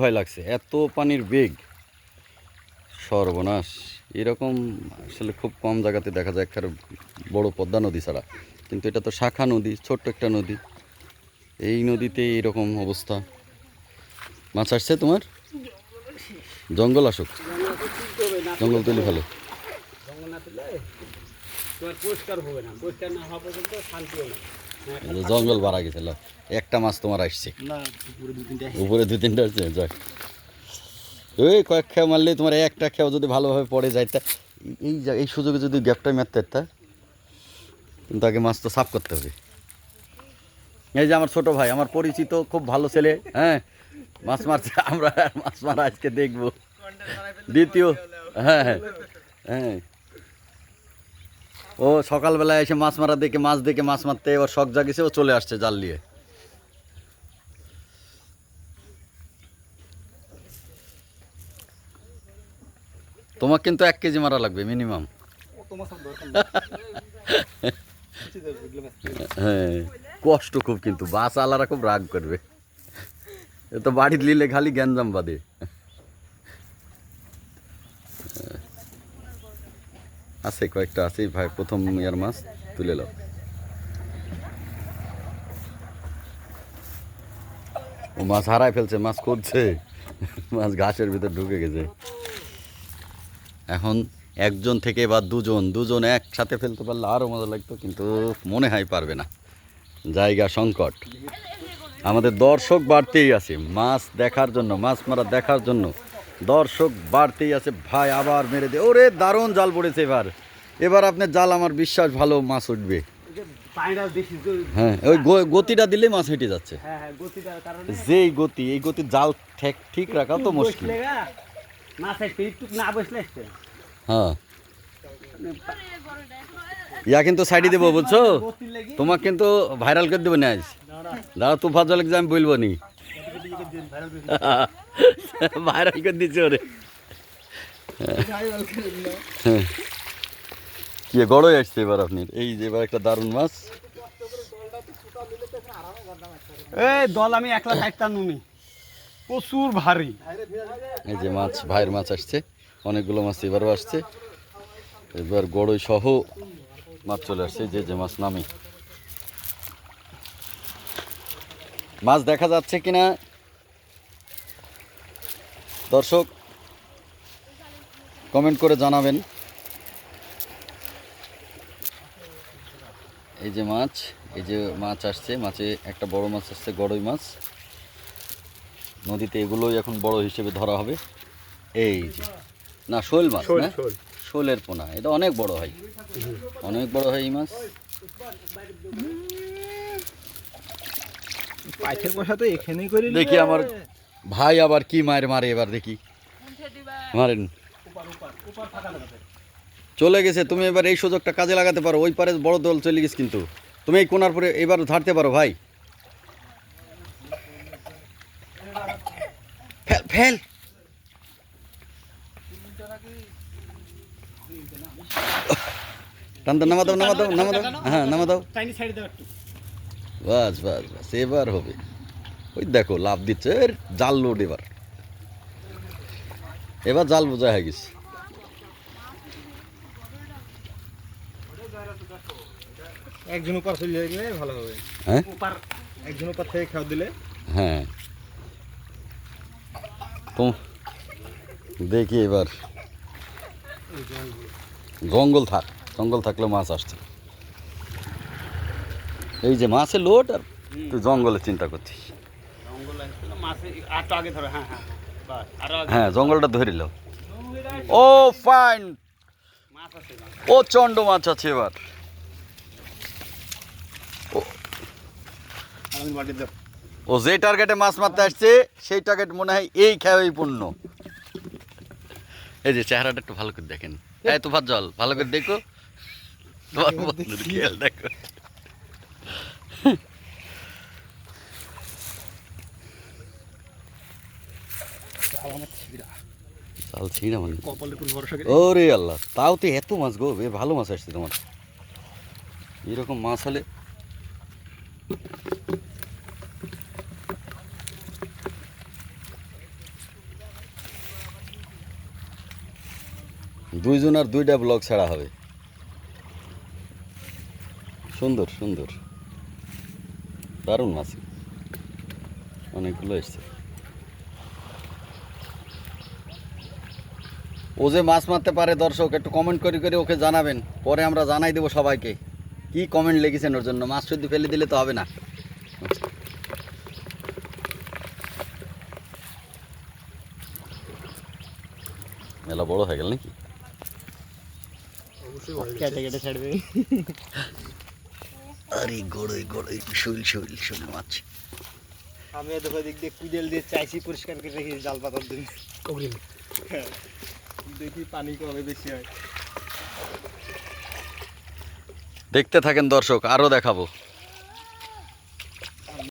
ভয় লাগছে, এত পানির বেগ। সর্বনাশ। এরকম আসলে খুব কম জায়গাতে দেখা যায় একটা বড় পদ্মা নদী ছাড়া। কিন্তু এটা তো শাখা নদী, ছোট্ট একটা নদী। এই নদীতে এরকম অবস্থা। মাছ আসছে তোমার? জঙ্গল আসুক। জঙ্গল তুলে তোমার পরিষ্কার হবে না। পরিষ্কার না হওয়া পর্যন্ত জঙ্গল বাড়া গেছিল একটা মাছ তোমার আসছে। উপরে দু তিনটা যাক। ওই কয়েক খেয়া মারলে তোমার একটা খেয়া যদি ভালোভাবে পড়ে যায় তা এই যা- এই সুযোগে যদি গ্যাপটা মারতে তা কিন্তু আগে মাছ তো সাফ করতে হবে। এই যে আমার ছোট ভাই আমার পরিচিত খুব ভালো ছেলে হ্যাঁ? মাছ মারছে আমরা মাছ মারা আজকে দেখব। দ্বিতীয় হ্যাঁ হ্যাঁ। হ্যাঁ। ও সকালবেলায় এসে মাছ মারা দেখে মাছ দেখে মাছ মারতে এবার শখ জাগিছে ও চলে আসছে জাল নিয়ে। তোমার কিন্তু এক কেজি মারা লাগবে মিনিমাম হ্যাঁ কষ্ট খুব কিন্তু বাস আলারা খুব রাগ করবে। এ তো বাড়ির নিলে খালি গ্যাঞ্জাম বাদে। আছে, কয়েকটা আছে। ভাই প্রথম ইয়ার মাছ তুলে নাও ও মাছ হারায় ফেলছে, মাছ করছে মাছ ঘাসের ভিতর ঢুকে গেছে। এখন একজন থেকে বা দুজন দুজন একসাথে ফেলতে পারলে আরও মজা লাগতো, কিন্তু মনে হয় পারবে না। জায়গা সংকট। আমাদের দর্শক বাড়তেই আছে, মাছ দেখার জন্য, মাছ মারা দেখার জন্য। দর্শক বাড়তেই আছে। ভাই আবার মেরে দে। ওরে দারুণ জাল পড়েছে এবার। এবার আপনার জাল আমার বিশ্বাস ভালো মাছ উঠবে। হ্যাঁ ওই গতিটা দিলেই মাছ হেঁটে যাচ্ছে। হ্যাঁ হ্যাঁ যেই গতি এই গতি জাল ঠিক ঠিক রাখাও তো মুশকিল। হ্যাঁ। ইয়া কিন্তু সাইডে দেবো বুঝছ? তোমাক কিন্তু ভাইরাল করে দেবো না আজ। দাঁড়া তুফা জলে আমি বলব নি। ভাইরাল করে দিচ্ছে ওরে। কি গড়ই আসছে এবার আপনি এই যে এবার একটা দারুণ মাছ। এই দল আমি একলা থাকতাম নুনি। প্রচুর ভারী। এই যে মাছ ভাইয়ের মাছ আসছে। অনেকগুলো মাছ এবারও আসছে। এবার গড়ই সহ মাছ চলে আসছে। যে যে মাছ নামি। মাছ দেখা যাচ্ছে কিনা? দর্শক কমেন্ট করে জানাবেন। এই যে মাছ এই যে মাছ আসছে মাছে একটা বড় মাছ আসছে গড়ই মাছ। নদীতে এগুলোই এখন বড় হিসেবে ধরা হবে। এই যে না শোল মাছ না? শোলের পোনা এটা অনেক বড় হয়। অনেক বড় হয় এই মাছ। পাইথের পয়সা তো এখানেই করে দেখি আমার ভাই আবার কি মায়ের মারে এবার দেখি। মারেন। চলে গেছে তুমি এবার এই সুযোগটা কাজে লাগাতে পারো। ওই পারে বড় দল চলে গেছে কিন্তু। তুমি এই কোনার পরে এবার ধারতে পারো ভাই। ফেল ফেল। টান দাও নামা দাও নামা দাও নামা দাও। হ্যাঁ নামা দাও। বাস বাস বাস এবার হবে। ওই দেখো লাভ দিচ্ছে। জাল লোড এবার। এবার জাল বোঝা হয়ে গেছে। একজন উপর চলে গেলে ভালো হবে। হ্যাঁ? উপার একজন উপর থেকে খাওয়া দিলে। হ্যাঁ। তো দেখি এবার। জঙ্গল থাক জঙ্গল থাকলে মাছ আসছে। এই যে মাছের লোড আর তুই জঙ্গলে চিন্তা করছিস জঙ্গল আসছিল মাছে আর তো আগে ধরো হ্যাঁ হ্যাঁ বাস। আরও আগে। হ্যাঁ জঙ্গলটা ধরে নাও ও ফাইন মাছ আছে না ও চন্ড মাছ আছে এবার। ও। যে টার্গেটে মাছ মারতে আসছে সেই টার্গেট মনে হয় এই খেয়াই পূর্ণ। এই যে চেহারাটা একটু ভালো করে দেখেন। এই তো ভাত জল ভালো করে দেখো। তোমার খেয়াল দেখো। তাও ছিঁড়া মানে। ওরে আল্লাহ তাও তো এত মাছ গো বে ভালো মাছ আসছে তোমার। এরকম মাছ হলে দুইজন আর দুইটা ব্লগ ছাড়া হবে। সুন্দর সুন্দর। দারুণ মাছ। অনেকগুলো এসছে। ও যে মাছ মারতে পারে দর্শক একটু কমেন্ট করে করে ওকে জানাবেন। পরে আমরা জানাই দেবো সবাইকে। কি কমেন্ট লিখেছেন ওর জন্য? মাছ শুধু ফেলে দিলে তো হবে না। মেলা বড় হয়ে গেল নাকি? আরে গড়ই গড়ই শৈল শৈল শৈল মাছ। আমি দেখো দিক দিয়ে কুদেল দিয়ে চাইছি পরিষ্কার করে রেখেছি জাল পাতার দিন দেখি পানি কবে দেখতে থাকেন দর্শক আরও দেখাবো।